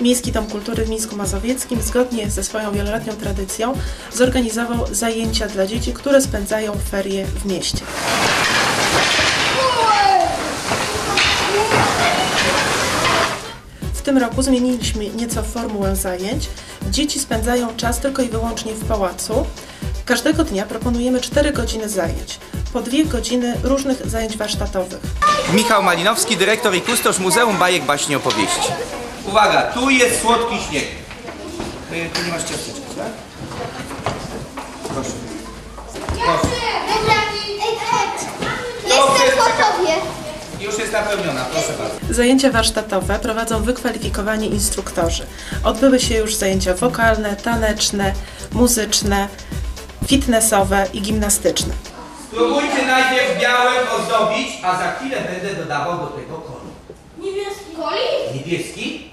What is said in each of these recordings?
Miejski Dom Kultury w Mińsku Mazowieckim zgodnie ze swoją wieloletnią tradycją zorganizował zajęcia dla dzieci, które spędzają ferie w mieście. W tym roku zmieniliśmy nieco formułę zajęć. Dzieci spędzają czas tylko i wyłącznie w pałacu. Każdego dnia proponujemy 4 godziny zajęć, po 2 godziny różnych zajęć warsztatowych. Michał Malinowski, dyrektor i kustosz Muzeum Bajek Baśni Opowieści. Uwaga, tu jest słodki śnieg. Tu nie masz ciasteczka, tak? Proszę. Jestem po tobie. Już jest napełniona, proszę bardzo. Zajęcia warsztatowe prowadzą wykwalifikowani instruktorzy. Odbyły się już zajęcia wokalne, taneczne, muzyczne, fitnessowe i gimnastyczne. Spróbujcie najpierw białym ozdobić, a za chwilę będę dodawał do tego kolor. Niebieski. Koli? Niebieski.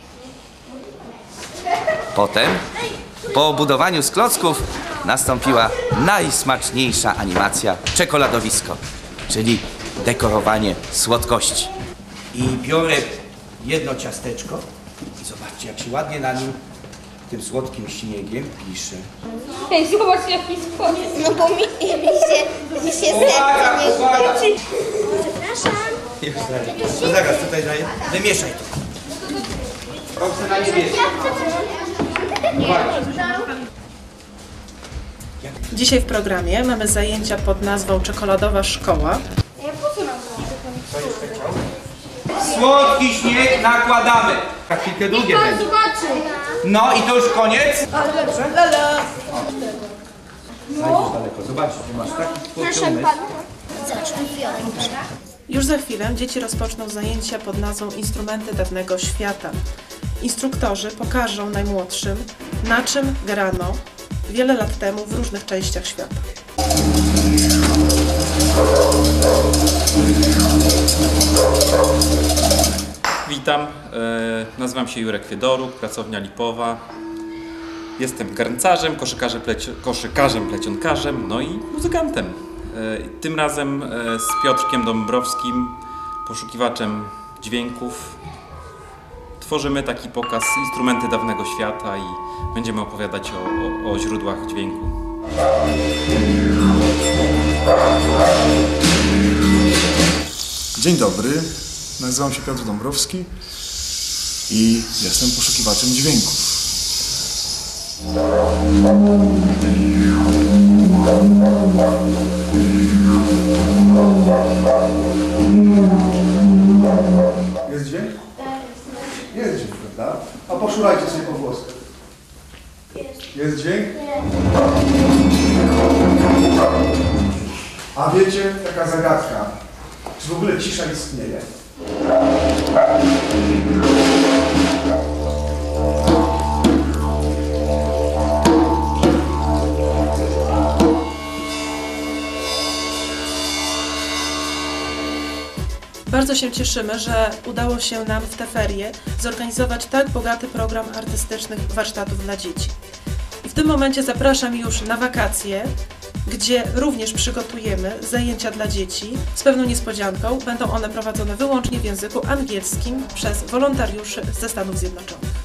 Potem, po obudowaniu z klocków, nastąpiła najsmaczniejsza animacja czekoladowisko, czyli dekorowanie słodkości. I biorę jedno ciasteczko i zobaczcie, jak się ładnie na nim tym słodkim śniegiem pisze. Ej, zobacz jaki spodnie. No bo mi, mi się, mi się serce nie! Przepraszam. Już zaraz. No zaraz, tutaj daję. Wymieszaj to. Proszę na niebiesko. Dzisiaj w programie mamy zajęcia pod nazwą Czekoladowa Szkoła. Słodki śnieg nakładamy. Na chwilkę długie będzie. No i to już koniec? Daleko. Zobaczcie, masz taki Proszę pana. Zacznę. Już za chwilę dzieci rozpoczną zajęcia pod nazwą Instrumenty dawnego świata. Instruktorzy pokażą najmłodszym, na czym grano wiele lat temu w różnych częściach świata. Witam, e, nazywam się Jurek Fiedoruk, pracownia Lipowa. Jestem garncarzem, koszykarzem, koszykarzem plecionkarzem, no i muzykantem. E, tym razem e, z Piotrkiem Dąbrowskim, poszukiwaczem dźwięków, tworzymy taki pokaz instrumenty dawnego świata i będziemy opowiadać o, o, o źródłach dźwięku. Dzień dobry, nazywam się Piotr Dąbrowski i jestem poszukiwaczem dźwięków. Jest dźwięk, prawda? A poszurajcie sobie po włoskach. Jest dźwięk? A wiecie, taka zagadka. Czy w ogóle cisza istnieje? Bardzo się cieszymy, że udało się nam w te ferie zorganizować tak bogaty program artystycznych warsztatów dla dzieci. W tym momencie zapraszam już na wakacje, gdzie również przygotujemy zajęcia dla dzieci z pewną niespodzianką. Będą one prowadzone wyłącznie w języku angielskim przez wolontariuszy ze Stanów Zjednoczonych.